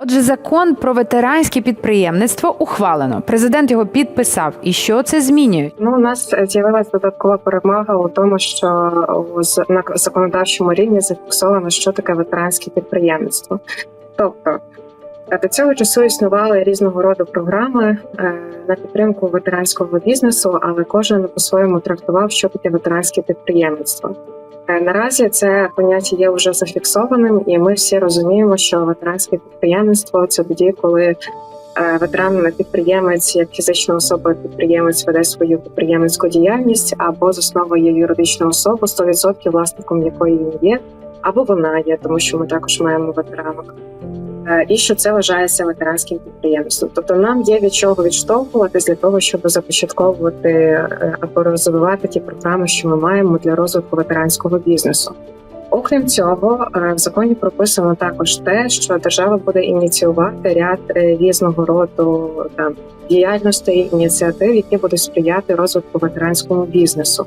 Отже, закон про ветеранське підприємництво ухвалено. Президент його підписав. І що це змінює? Ну, у нас з'явилася додаткова перемога у тому, що на законодавчому рівні зафіксовано, що таке ветеранське підприємництво. Тобто е, до цього часу існували різного роду програми е, на підтримку ветеранського бізнесу, але кожен по-своєму трактував, що таке ветеранське підприємництво. Е, Наразі це поняття є вже зафіксованим, і ми всі розуміємо, що ветеранське підприємництво це тоді, коли е, ветеран підприємець, як фізична особа підприємець веде свою підприємницьку діяльність або засновує юридичну особу 100% власником якої він є, або вона є, тому що ми також маємо ветеранок. Е, І що це вважається ветеранським підприємством. Тобто нам є від чого відштовхуватись для того, щоб започатковувати е, або розвивати ті програми, що ми маємо для розвитку ветеранського бізнесу. Окрім цього, е, в законі прописано також те, що держава буде ініціювати ряд різного роду там діяльностей ініціатив, які будуть сприяти розвитку ветеранському бізнесу.